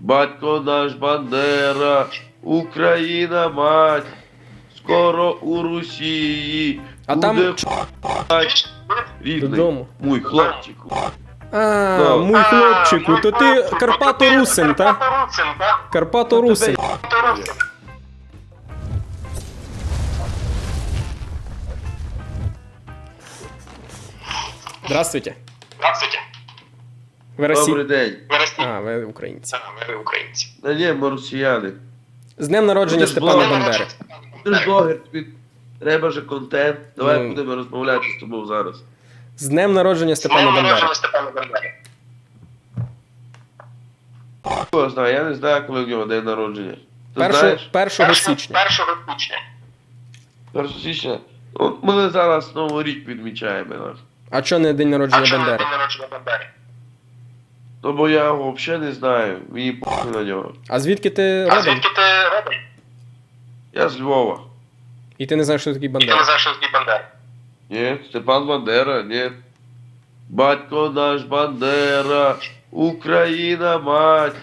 Батько наш Бандера, Україна мать, скоро у Росії. А буде там мать. Рідний, додому. мій хлопчику. А, мій хлопчику, то ти Карпато Русин, та? Русин, так? Карпато Русин. Русин. Здравствуйте. Здравствуйте. Ви Росі... Добрий день. Ви Росія? А, ви українці. А, ви українці. Та ні, ми росіяни. З днем народження Ти ж Степана блогер. Бандери. Ти ж блогер, тобі треба же контент. Давай Ну. будемо розмовляти з тобою зараз. З днем народження Степана Степана Бандери. народження Степана Бандери. Хто його знає, я не знаю, коли в нього день народження. Ти Першого, знаєш? 1 Першого- січня. Першого січня. 1 січня. От ми зараз Новий рік відмічаємо. наш. А чо не день А народження чому Бандери? день народження Бандери? Ну бо я його взагалі не знаю. Мені похуй на нього. А звідки ти А родом? звідки ти родом? Я з Львова. І ти не знаєш, що такий І ти не Бандера? знаєш, що такий Бандера. Ні, Степан Бандера, ні. Батько наш Бандера, Україна мать,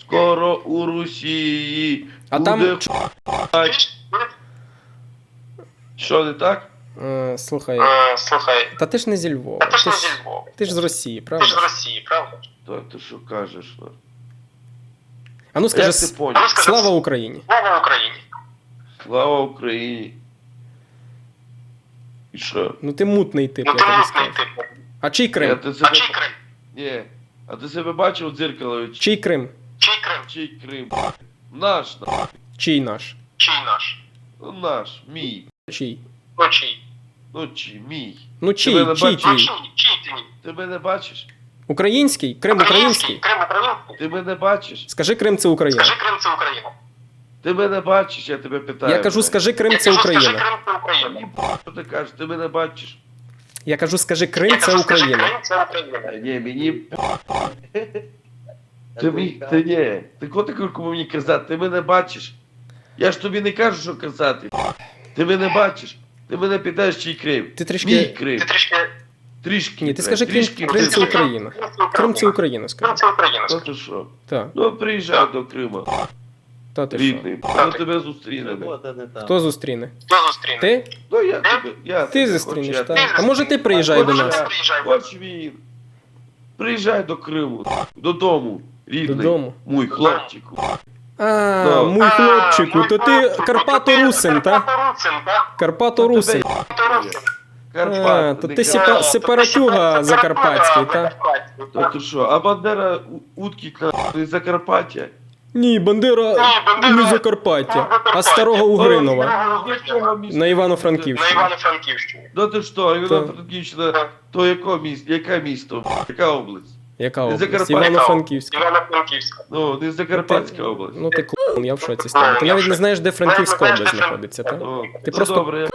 скоро у Росії. А буде там- мать. Що не так? Е, Слухай, Е, Слухай, та ти ж не зі Львова. а ти ж не зі Львова. ти ж з Росії, правда? Ти ж з Росії, правда? То ти що кажеш? А ну А скажи, Як ти с- поняв? Ну, скажи, слава Україні. Слава Україні. Слава Україні. І що? Ну ти мутний тип, Ну ти скажу. тип. А чий Я, Крим? ти А чий Крим? Ні. А ти себе бачив в дзеркало? Чий Крим? Чий Крим? Чий Крим? Наш, на- Чий наш? Чий наш? ну наш, мій. Чий? Ну чий? Ну чи, мій. Ну чий, Тебе не чий бачу. Чий? Ти мене бачиш? Український? Крим український? Крим український? Ти мене бачиш? Скажи Крим це Україна. Скажи Крим це Україна. Ти мене бачиш, я тебе питаю. Я кажу, скажи Крим це Україна. Крим це Україна. Що ти кажеш, ти мене бачиш? Я кажу, скажи Крим це Україна. Крим це Україна. Ні, мені... Ти, мені... ти ні, ти котику мені казати, ти мене бачиш. Я ж тобі не кажу, що казати. Ти мене бачиш. Ти мене питаєш, чий Крим. Ти Мій трішки. Крим. Ти трішки... Трішки. Ні, ти скажи Крим, трішки Крим це. Україна. Крим це Україна, Крим скажи. це Україна. Ну ти що? Так, Ну приїжджай до Крима, та ти що? рідний. Ми тебе зустрінемо. Хто зустріне? Хто зустріне? Ти? Ну я тебе, я Ти тебе, зустрінеш, хоч я так. А може ти приїжджай до Хоч нас? я, Приїжджай. Хоч він. Приїжджай до Криму, додому, рідний. Додому. Мій хлопчику. А, Да. мій хлопчику, то ти Карпато Русин, та? Карпато Русин, так? Карпато Русин. Карпат. А, то ти сепа- сепаратюга закарпатський, та? То ти що, а Бандера у- утки на Закарпаття? Ні, Бандера не Закарпаття, а старого Угринова. Якого міста? На На Івано-Франківщині. Івано-Франківщині. Ну ти що, Івано-Франківщина, то яке місто, яке місто, яка область? Яка область? Закарпаття. Івано-Франківська. Івано-Франківська. Ну, не Закарпатська область. Ну ти клоун, я в шоці з тебе. Ти навіть не знаєш, де Франківська область знаходиться, так? Ну, Ти ну, просто добре, я...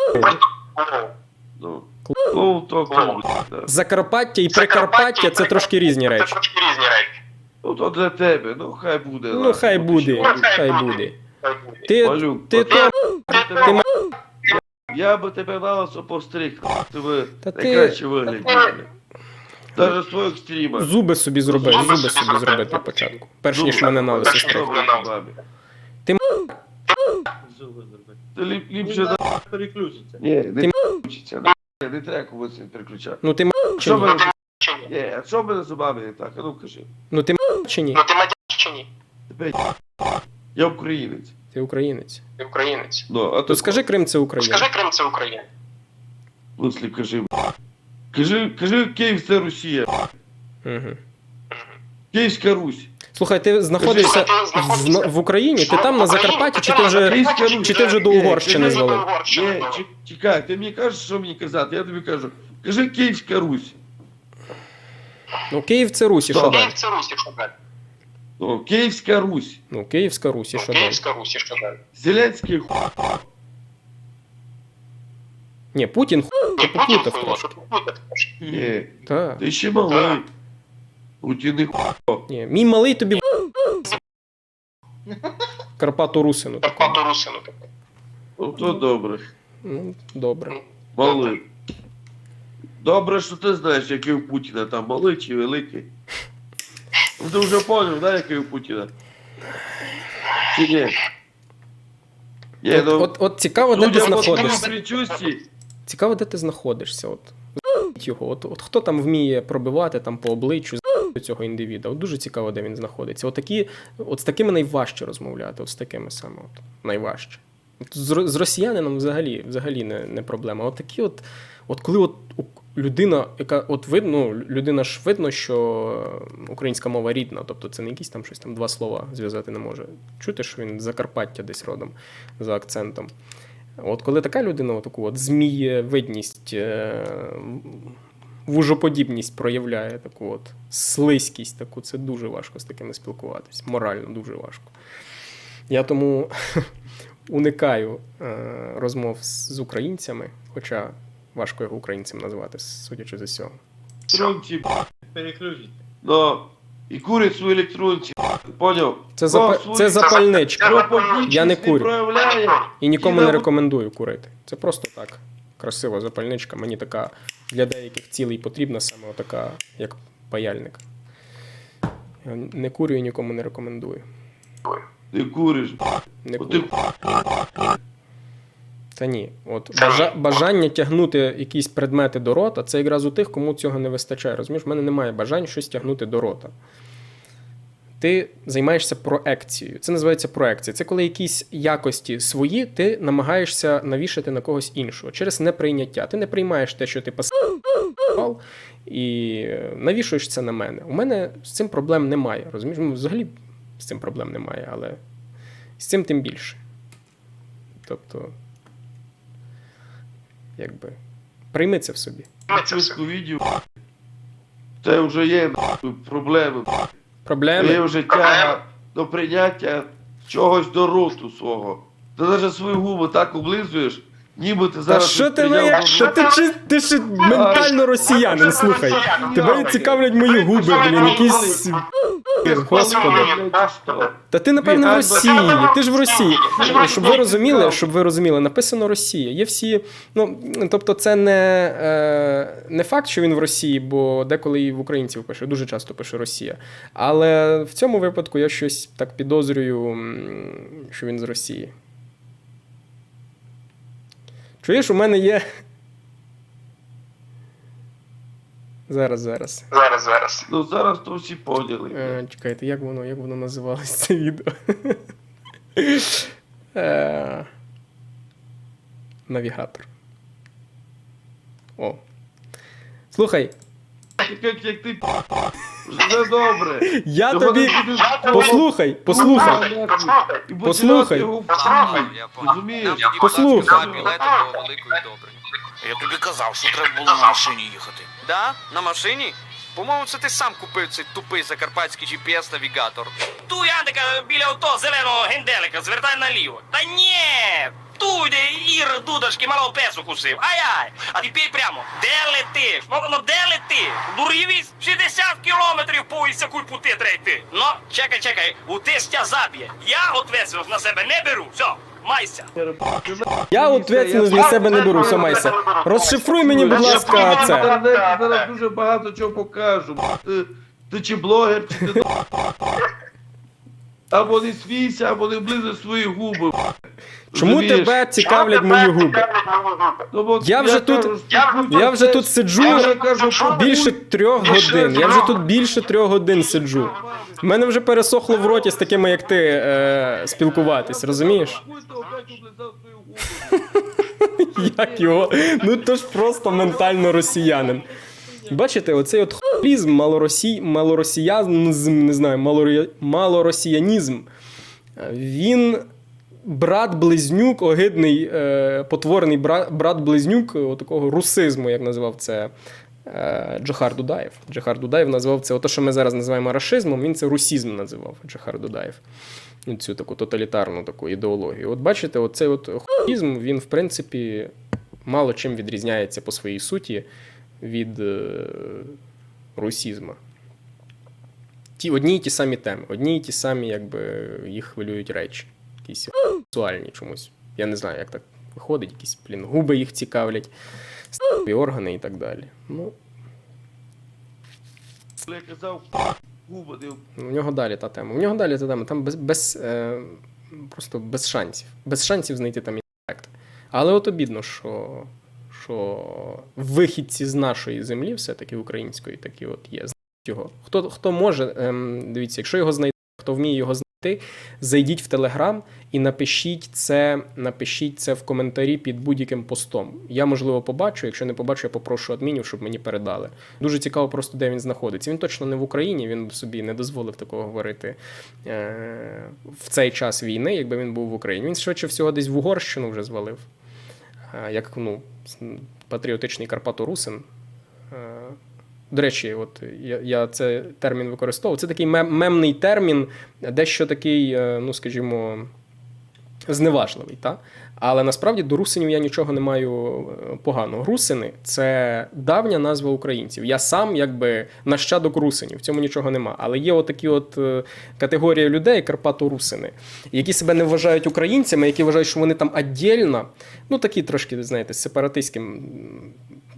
Ну, Ну, ну то клоун, да. Закарпаття і Прикарпаття це трошки різні Це речі. трошки різні речі. Ну то для тебе, ну хай буде. Ну ладно, хай буде, ти що, хай буде. Хай буде. Ти, Малюк, ти от то. я Ти- тебе- Ти Я би тебе на лосо постриг, тебе Та ти- найкраще вигляді. Даже своїх стрімах. Зуби собі зроби, Зуби зуби собі зроби. зроби для початку. Перш Ну, ніж мене на лисі так, стриг. добре, на бабі. Ти Ти ліп- ліпше на... переключиться. Ні, Ти не включиться. на- Не треба когось переключати. Ну ти м- чи Що ні? Ні? А що в мене з зубами не так? А ну кажи. Ну ти м- чи ні? Ну ти мадяр чи ні? Тепер я українець. Ти українець. Ти українець. Ну, а То скажи Крим це Україна. Скажи Крим це Україна. Луслі, кажи. Кажи, кажи, Київ це Росія. Угу. Київська Русь. Слухай, ти знаходишся в, в Україні, ти там на Закарпатті, чи ти вже Русь. чи ти вже до Угорщини кажи, звалив? Ні, чек- чекай, ти мені кажеш, що мені казати, я тобі кажу. Кажи Київська Русь. Ну Київ це Русь, і що далі? Київ це Русь, що далі? Ну, Київська Русь. Ну Київська Русь, і що далі? Київська Русь, що далі? Зеленський ху... Ні, Путін ху... Путін хуйло, що. Ні, Так. ти ще малий. Путін не ху... Ні, мій малий тобі Карпату Русину. Карпато Русину. таке. Ну, то добре. Ну, добре. Малий. Добре, що ти знаєш, який у Путіна там малий чи великий. Ну, ти вже поняв, да, який у Путіна? Чи ні? Ні, От, ну, от, от цікаво, де ти предчувстві, Цікаво, де ти знаходишся. От. Його. От, от хто там вміє пробивати там по обличчю цього індивіда? От дуже цікаво, де він знаходиться. От, такі, от з такими найважче розмовляти, от з такими саме от, найважче. З, з росіянином взагалі, взагалі не, не проблема. От такі от, от коли от людина, яка от видно, ну, людина ж видно, що українська мова рідна, тобто це не якісь там щось там два слова зв'язати не може. Чути, що він Закарпаття десь родом за акцентом. От коли така людина, таку от змієвидність, е, вужоподібність проявляє, таку от слизькість, таку, це дуже важко з такими спілкуватись. Морально дуже важко. Я тому уникаю е, розмов з, українцями, хоча важко його українцем назвати, судячи з усього. електронці, Переключить. ну, і свої електронці, поняв? Це, свої- це запальничка. Я не не курю. проявляє. І нікому не рекомендую курити. Це просто так. Красива запальничка. Мені така для деяких цілей потрібна саме така, як паяльник. Я не курю і нікому не рекомендую. Ти куриш. Не От ти курю. Та ні. От бажа... бажання тягнути якісь предмети до рота, це якраз у тих, кому цього не вистачає. Розумієш, в мене немає бажань щось тягнути до рота. Ти займаєшся проекцією. Це називається проекція. Це коли якісь якості свої ти намагаєшся навішати на когось іншого через неприйняття. Ти не приймаєш те, що ти пасував, і навішуєш це на мене. У мене з цим проблем немає. Розумієш? Ну, взагалі з цим проблем немає, але з цим тим більше. Тобто, якби, прийми це в собі. Чиску відео. Це вже є проблеми. Проблеми. вів життя до прийняття чогось до росту свого. Ти навіть свої губи так облизуєш, ніби ти Та зараз. що ти моя? Що ти чи ти ж ментально росіянин, слухай. Тебе цікавлять мої губи, блін, якісь. Господи. Та ти, напевно, в Росії. Ти ж в Росії. Щоб ви розуміли, щоб ви розуміли, написано Росія. Є всі. Ну, тобто, це не, е, не факт, що він в Росії, бо деколи і в українців пише, дуже часто пише Росія. Але в цьому випадку я щось так підозрюю, що він з Росії. Чуєш, у мене є. Зараз, зараз. Зараз, зараз. Ну зараз то всі поняли. Е, чекайте, як воно, як воно називалось це відео? Е, Навігатор. О. Слухай, Як, як ти вже добре. я Ти тобі. будеш Послухай, послухай. і будеш Послухай. його в Послухай. Я Розумієш? Нам тоді, Послухай. два білети до великої доброї. Я тобі казав, що треба було на машині їхати. Да? На машині? По-моєму, це ти сам купив цей тупий закарпатський GPS-навігатор. Ту Яндика біля авто зеленого генделика, звертай наліво. Та ні! Ту, де Ір дудочки малого песу кусив. Ай-ай! А тепер прямо. Де летиш? Ну, ну де летиш? Дурівісь? 60 кілометрів по ось пути треба йти. Ну, чекай, чекай, у тестя заб'є. Я ответственность на себе не беру. Все, майся. Я ответственность для себе не беру, все майся. Розшифруй мені, будь ласка, Я це. інтернеті зараз дуже багато чого покажу. Ти, ти чи блогер, чи ти... Або не смійся, або не близько свої губи. Чому Розумієш? тебе цікавлять мої губи? Ну, от Я вже тут- кажу, Я вже тут сиджу Я вже кажу, що більше трьох годин. Я вже тут більше трьох годин сиджу. У мене вже пересохло в роті з такими, як ти, е, спілкуватись, розумієш? Хуй опять облизав. Як його? Ну то ж просто ментально росіянин. Бачите, оцей от хлізм, малоросій, малоросіянізм, не знаю, малорі- малоросіянізм. Він брат-близнюк, огидний, е, потворений брат-близнюк е, такого русизму, як назвав це е, Джохар Дудаєв. Джохар Дудаєв назвав це, ото, що ми зараз називаємо рашизмом, він це русізм називав Джохар Дудаєв. Ну, Цю таку тоталітарну таку ідеологію. От бачите, оцей от хуїзм, він, в принципі, мало чим відрізняється по своїй суті від е, русізма. Ті, одні й ті самі теми, одні й ті самі, якби їх хвилюють речі. Якісь сексуальні чомусь. Я не знаю, як так виходить, якісь блін, губи їх цікавлять, статеві органи і так далі. Ну, Я казав, губи У нього далі та тема. У нього далі та тема. Там без, без е, просто без шансів. Без шансів знайти там інтелект. Але от обідно, що, що вихідці з нашої землі, все-таки української, такі от є. Його. Хто, хто може, ем, дивіться, якщо його знайде, хто вміє його знайти, зайдіть в Телеграм і напишіть це, напишіть це в коментарі під будь-яким постом. Я, можливо, побачу. Якщо не побачу, я попрошу адмінів, щоб мені передали. Дуже цікаво просто, де він знаходиться. Він точно не в Україні, він собі не дозволив такого говорити е- в цей час війни, якби він був в Україні. Він швидше всього десь в Угорщину вже звалив. Е, як ну, патріотичний Карпато-Русин. Е, До речі, от я, я це термін використовував. Це такий мем, мемний термін, дещо такий, е, ну скажімо, зневажливий. Та? Але насправді до русинів я нічого не маю е, поганого. Русини це давня назва українців. Я сам якби нащадок русинів, в цьому нічого нема. Але є отакі от е, категорії людей, карпато-русини, які себе не вважають українцями, які вважають, що вони там віддільно, ну такі трошки, знаєте, сепаратистським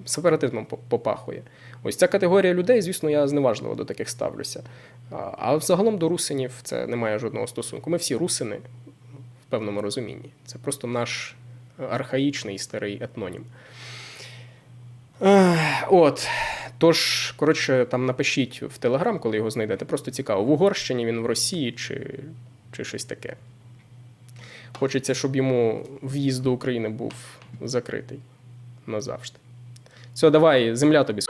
сепаратизмом попахує. Ось ця категорія людей, звісно, я зневажливо до таких ставлюся. А, взагалом до русинів це не має жодного стосунку. Ми всі русини в певному розумінні. Це просто наш архаїчний старий етнонім. От. Тож, коротше, там напишіть в Телеграм, коли його знайдете. Просто цікаво, в Угорщині він в Росії чи, чи щось таке. Хочеться, щоб йому в'їзд до України був закритий назавжди. Все, давай, земля тобі.